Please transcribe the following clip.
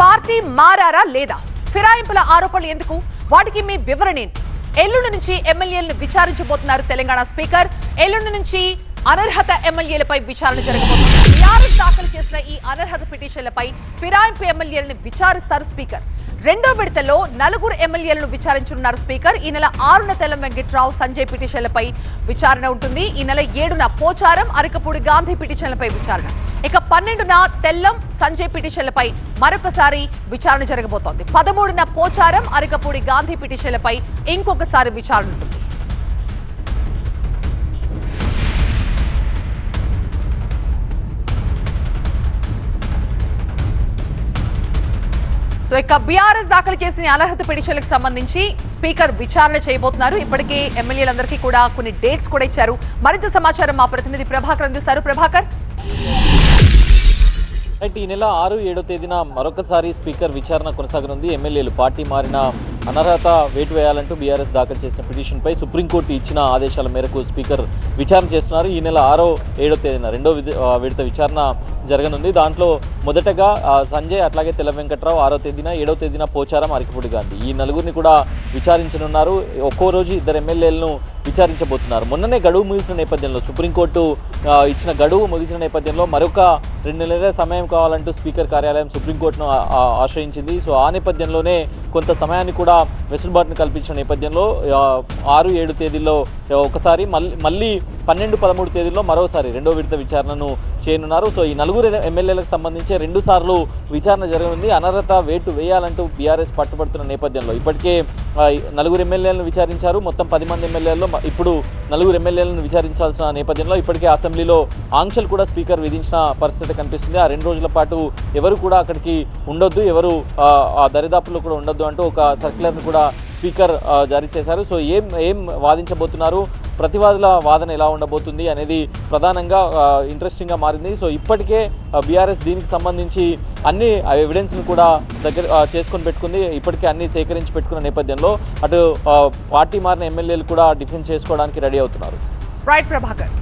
Party మారారా లేదా? ఫిరాయింపుల ఆరోపణలు ఎందుకు? వాటికి మీ వివరణ ఏంటి? ఎల్లుండి నుంచి ఎమ్మెల్యేలను విచారించబోతున్నారు తెలంగాణ స్పీకర్. ఎల్లుండి నుంచి అనర్హత ఎమ్మెల్యేలపై విచారణ జరగబోతుంది టీఆర్ఎస్ దాఖలు చేసిన ఈ అనర్హత పిటిషన్లపై ఫిరాయింపు ఎమ్మెల్యేలను విచారిస్తారు స్పీకర్. రెండో విడతలో నలుగురు ఎమ్మెల్యేలను విచారించనున్నారు స్పీకర్. ఈ నెల ఆరున తెల్లం వెంకట్రావు సంజయ్ పిటిషన్లపై విచారణ ఉంటుంది. ఈ నెల ఏడున పోచారం అరకపూడి గాంధీ పిటిషన్లపై విచారణ. ఇక పన్నెండున తెల్లం సంజయ్ పిటిషన్లపై మరొకసారి విచారణ జరగబోతోంది. పదమూడున పోచారం అరకపూడి గాంధీ పిటిషన్లపై ఇంకొకసారి విచారణ ఉంటుంది. సో ఇక బీఆర్ఎస్ దాఖలు చేసిన అనర్హత పిటిషన్లకు సంబంధించి స్పీకర్ విచారణ చేయబోతున్నారు. ఇప్పటికే ఎమ్మెల్యేలందరికీ కూడా కొన్ని డేట్స్ కూడా ఇచ్చారు. మరింత సమాచారం మా ప్రతినిధి ప్రభాకర్ అందిస్తారు. ప్రభాకర్? ఈ నెల ఆరు ఏడో తేదీన మరొకసారి స్పీకర్ విచారణ కొనసాగనుంది. ఎమ్మెల్యేలు పార్టీ మారిన అనర్హత వేటు వేయాలంటూ బీఆర్ఎస్ దాఖలు చేసిన పిటిషన్పై సుప్రీంకోర్టు ఇచ్చిన ఆదేశాల మేరకు స్పీకర్ విచారణ చేస్తున్నారు. ఈ నెల ఆరో ఏడో తేదీన రెండో విధ- విడత విచారణ జరగనుంది. దాంట్లో మొదటగా సంజయ్ అట్లాగే తెల్ల వెంకట్రావు ఆరో తేదీన ఏడో తేదీన పోచారం అరకిపూడి గాంధీ. ఈ నలుగురిని కూడా విచారించనున్నారు. ఒక్కో రోజు ఇద్దరు ఎమ్మెల్యేలను విచారించబోతున్నారు. మొన్ననే గడువు ముగిసిన నేపథ్యంలో సుప్రీంకోర్టు ఇచ్చిన గడువు ముగిసిన నేపథ్యంలో మరొక రెండు నెలల సమయం కావాలంటూ స్పీకర్ కార్యాలయం సుప్రీంకోర్టును ఆశ్రయించింది. సో ఆ నేపథ్యంలోనే కొంత సమయాన్ని కూడా వెసులుబాటును కల్పించిన నేపథ్యంలో ఆరు ఏడు తేదీల్లో ఒకసారి మళ్ళీ మళ్ళీ పన్నెండు పదమూడు తేదీల్లో మరోసారి రెండో విడత విచారణను చేయనున్నారు. సో ఈ నలుగురు ఎమ్మెల్యేలకు సంబంధించి రెండు సార్లు విచారణ జరగనుంది అనర్హత వేటు వేయాలంటూ బీఆర్ఎస్ పట్టుబడుతున్న నేపథ్యంలో ఇప్పటికే నలుగురు ఎమ్మెల్యేలను విచారించారు. మొత్తం పది మంది ఎమ్మెల్యేల్లో ఇప్పుడు నలుగురు ఎమ్మెల్యేలను విచారించాల్సిన నేపథ్యంలో ఇప్పటికే అసెంబ్లీలో ఆంక్షలు కూడా స్పీకర్ విధించిన పరిస్థితి కనిపిస్తుంది. ఆ రెండు రోజుల పాటు ఎవరు కూడా అక్కడికి ఉండొద్దు ఎవరు ఆ, ఆ దరిదాపుల్లో కూడా ఉండొద్దు అంటూ ఒక సర్క్యులర్ని కూడా స్పీకర్ జారీ చేశారు. సో ఏం ఏం వాదించబోతున్నారు? ప్రతివాదుల వాదన ఎలా ఉండబోతుంది అనేది ప్రధానంగా ఇంట్రెస్టింగ్గా మారింది. సో ఇప్పటికే బీఆర్ఎస్ దీనికి సంబంధించి అన్ని ఎవిడెన్స్ను కూడా దగ్గర చేసుకొని పెట్టుకుంది. ఇప్పటికే అన్ని సేకరించి పెట్టుకున్న నేపథ్యంలో అటు పార్టీ మారిన ఎమ్మెల్యేలు కూడా డిఫెన్స్ చేసుకోవడానికి రెడీ అవుతున్నారు. రైట్ ప్రభాకర్